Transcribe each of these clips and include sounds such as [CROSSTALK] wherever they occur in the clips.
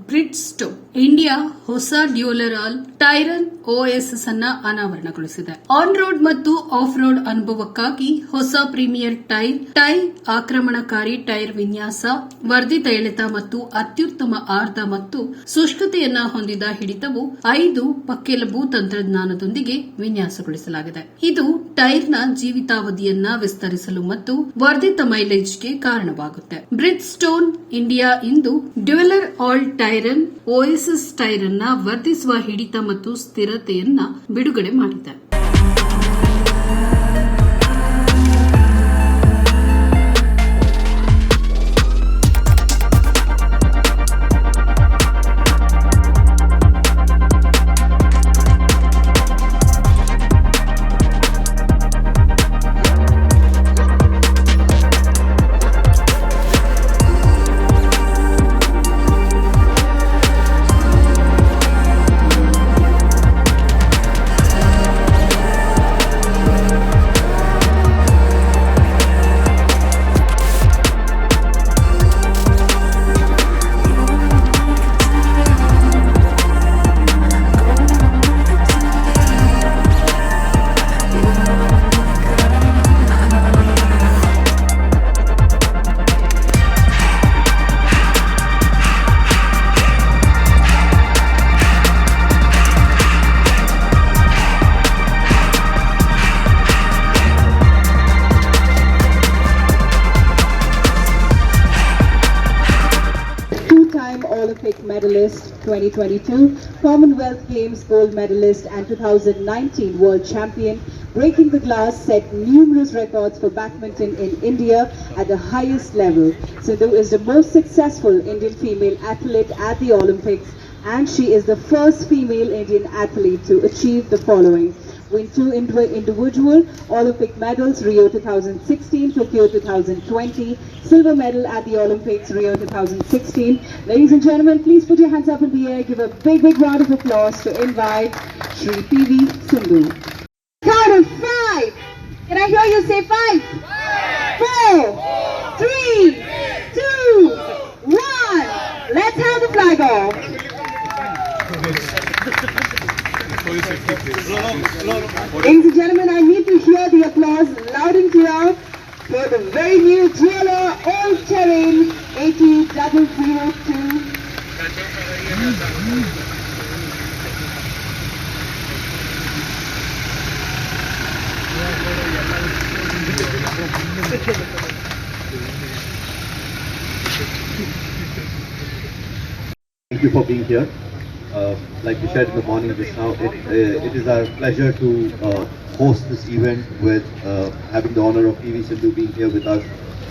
ಬ್ರಿಡ್ಸ್ಟೋ India ಹೊಸ ಡ್ಯೂಲರಾಲ್ terrain OSS ಅನ್ನ ಅನಾವರಣಗೊಳಿಸಿದೆ. ಆನ್ ರೋಡ್ ಮತ್ತು ಆಫ್ ರೋಡ್ ಅನುಭವಕ್ಕಾಗಿ ಹೊಸ ಪ್ರೀಮಿಯರ್ ಟೈರ್ ಟೈರ್ ಆಕ್ರಮಣಕಾರಿ ಟೈರ್ ವಿನ್ಯಾಸ, ವರ್ಧಿತ ಎಳೆತ ಮತ್ತು ಅತ್ಯುತ್ತಮ ಆರ್ಧ ಮತ್ತು ಸುಷ್ಠುತೆಯನ್ನ ಹೊಂದಿದ ಹಿಡಿತವು ಐದು ಪಕ್ಕೆಲಬು ತಂತ್ರಜ್ಞಾನದೊಂದಿಗೆ ವಿನ್ಯಾಸಗೊಳಿಸಲಾಗಿದೆ. ಇದು ಟೈರ್ನ ಜೀವಿತಾವಧಿಯನ್ನ ವಿಸ್ತರಿಸಲು ಮತ್ತು ವರ್ಧಿತ ಮೈಲೇಜ್ಗೆ ಕಾರಣವಾಗುತ್ತೆ. ಬ್ರಿಡ್ಸ್ಟೋನ್ ಇಂಡಿಯಾ ಇಂದು ಡ್ಯೂಲರ್ ಆಲ್ ಟೈರನ್ ಓಎಸ್ಎಸ್ ಟೈರನ್ನ ವರ್ತಿಸುವ ಹಿಡಿತ ಮತ್ತು ಸ್ಥಿರತೆಯನ್ನ ಬಿಡುಗಡೆ ಮಾಡಿದೆ Olympic medalist 2022, Commonwealth Games gold medalist and 2019 world champion, breaking the glass set numerous records for badminton in India at the highest level. Sindhu is the most successful Indian female athlete at the Olympics and she is the first female Indian athlete to achieve the following win two indiv- individual Olympic medals Rio 2016, Tokyo 2020, silver medal at the Olympics Rio 2016. Ladies and gentlemen, please put your hands up in the air. Give a big, big round of applause to invite Sri PV Sindhu. Count of five. Can I hear you say five? Four, three, two, one. Let's have the flag off. Ladies and gentlemen, I need to hear the applause loud and clear for the very new GLR All Terrain 80002. Thank you for being here. Uh, like we said in the morning just now, it, uh, it is our pleasure to uh, host this event with uh, having the honor of PV Sindhu being here with us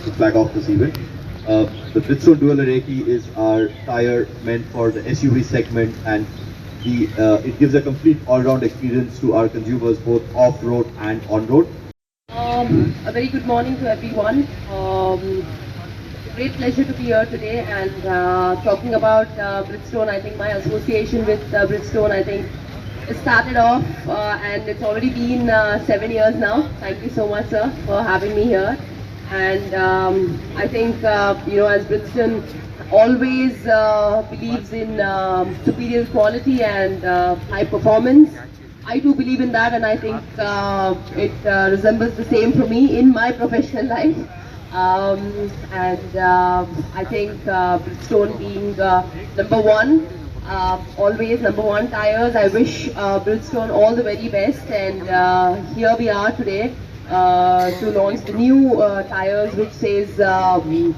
to flag off this event. Uh, the Bridgestone Dual Reiki is our tire meant for the SUV segment and the, uh, it gives a complete all-round experience to our consumers both off-road and on-road. Um, a very good morning to everyone. Um, great pleasure to be here today and uh, talking about uh, Bridgestone. I think my association with uh, Bridgestone, I think, started off uh, and it's already been uh, seven years now. Thank you so much, sir, for having me here. And um, I think, uh, you know, as Bridgestone always believes in um, superior quality and high performance. I do believe in that, and I think it resembles the same for me in my [LAUGHS] professional life. Um, and uh, I think uh, Bridgestone being uh, number one, uh, always number one tires. I wish uh, Bridgestone all the very best, and uh, here we are today to launch the new tires, which says. Um,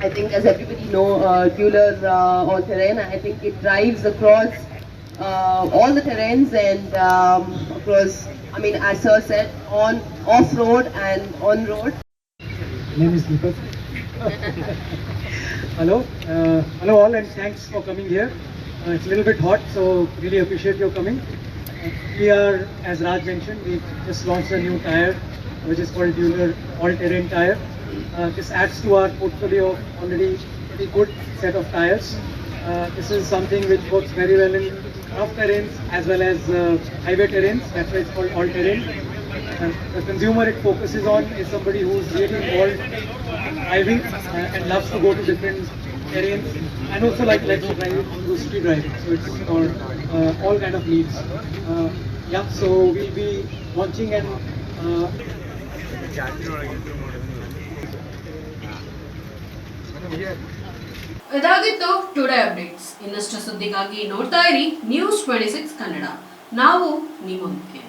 I think, as everybody know, uh, Dueler uh, all terrain. I think it drives across all the terrains and um, across. I mean, as Sir said, on off road and on road. Name is Deepak. [LAUGHS] hello, uh, hello all, and thanks for coming here. Uh, it's a little bit hot, so really appreciate your coming. Uh, we are, as Raj mentioned, we just launched a new tire, which is called Dueler All-Terrain Tire. Uh, this adds to our portfolio of already pretty good set of tires. Uh, this is something which works very well in rough terrains as well as uh, highway terrains. That's why it's called all-terrain. And the consumer it focuses on is somebody who's really involved in driving uh, and loves to go to different terrains and also like likes to drive to street driving. So it's for uh, all kind of needs. Uh, yeah, so we'll be launching and uh, ಇದಾಗಿತ್ತು today updates ಇನ್ನಷ್ಟು ಸುದ್ದಿಗಾಗಿ ನೋಡ್ತಾ ಇರಿ news twenty six Kannada ನಾವು ನಿಮ್ಮೊಂದಿಗೆ